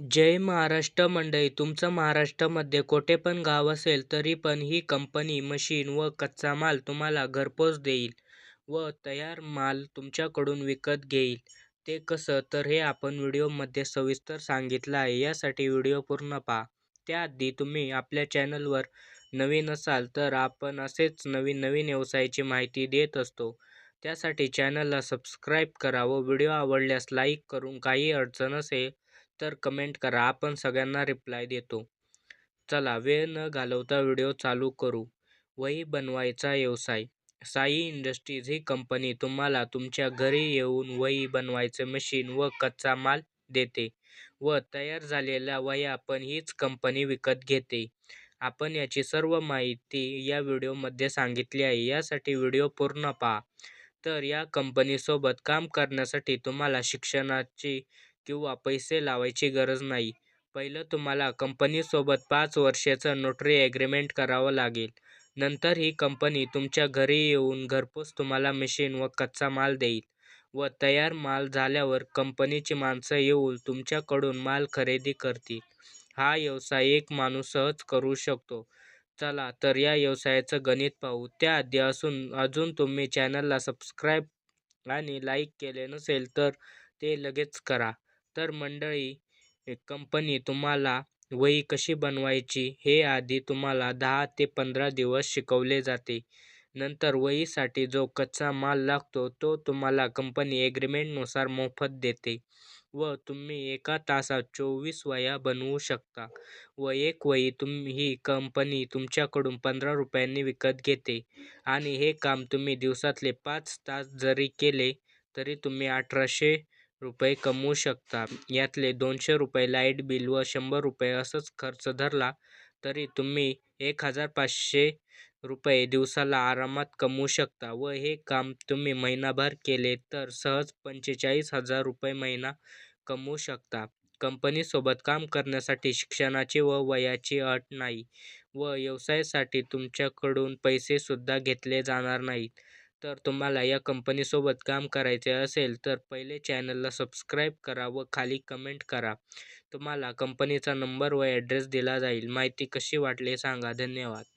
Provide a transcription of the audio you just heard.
जय महाराष्ट्र मंडळी तुमचं महाराष्ट्रामध्ये कोठे पण गाव असेल तरी पण ही कंपनी मशीन व कच्चा माल तुम्हाला घरपोच देईल व तयार माल तुमच्याकडून विकत घेईल. ते कसं? तर हे आपण व्हिडिओमध्ये सविस्तर सांगितलं आहे. यासाठी व्हिडिओ पूर्ण पहा. त्याआधी तुम्ही आपल्या चॅनलवर नवीन असाल तर आपण असेच नवीन नवीन व्यवसायाची माहिती देत असतो. त्यासाठी चॅनलला सबस्क्राईब करा व व्हिडिओ आवडल्यास लाईक करून काही अडचण असेल तर कमेंट करा. आपण सगळ्यांना रिप्लाय देतो. चला वेळ न घालवता व्हिडिओ चालू करू. वही बनवायचा व्यवसाय. साई इंडस्ट्रीज ही कंपनी तुम्हाला तुमच्या घरी येऊन वही बनवायचे मशीन व कच्चा माल देते व तयार झालेल्या वह्या पण हीच कंपनी विकत घेते. आपण याची सर्व माहिती या व्हिडिओमध्ये सांगितली आहे. यासाठी व्हिडिओ पूर्ण पहा. तर या कंपनीसोबत काम करण्यासाठी तुम्हाला शिक्षणाची किंवा पैसे लावायची गरज नाही. पहिलं तुम्हाला कंपनीसोबत पाच वर्षाचं नोटरी ॲग्रीमेंट करावं लागेल. नंतर ही कंपनी तुमच्या घरी येऊन घरपोच तुम्हाला मशीन व कच्चा माल देईल. व तयार माल झाल्यावर कंपनीची माणसं येऊन तुमच्याकडून माल खरेदी करतील. हा व्यवसाय एक माणूस सहज करू शकतो. चला तर या व्यवसायाचं गणित पाहू. त्याआधी असून अजून तुम्ही चॅनलला सबस्क्राईब आणि लाईक केले नसेल तर ते लगेच करा. तर मंडळी कंपनी तुम्हाला वही कशी बनवायची हे आधी तुम्हाला दहा ते पंधरा दिवस शिकवले जाते. नंतर वहीसाठी जो कच्चा माल लागतो तो तुम्हाला कंपनी ॲग्रीमेंटनुसार मोफत देते व तुम्ही एका तासात चोवीस वह्या बनवू शकता व एक वही तुम्ही ही कंपनी तुमच्याकडून पंधरा रुपयांनी विकत घेते आणि हे काम तुम्ही दिवसातले पाच तास जरी केले तरी तुम्ही अठराशे रुपये कमवू शकता. यातले दोनशे रुपये लाइट बिल व शंभर रुपये असंच खर्च धरला तरी तुम्ही एक हजार पाचशे रुपये दिवसाला आरामात कमवू शकता व हे काम तुम्ही महिनाभर केले तर सहज पंचेचाळीस हजार रुपये महिना कमवू शकता. कंपनीसोबत काम करण्यासाठी शिक्षणाची व वयाची अट नाही व व्यवसायासाठी तुमच्याकडून पैसेसुद्धा घेतले जाणार नाहीत. तर तुम्हाला या कंपनीसोबत काम करायचे असेल तर पहिले चॅनलला सबस्क्राईब करा व खाली कमेंट करा. तुम्हाला कंपनीचा नंबर व ॲड्रेस दिला जाईल. माहिती कशी वाटली सांगा. धन्यवाद.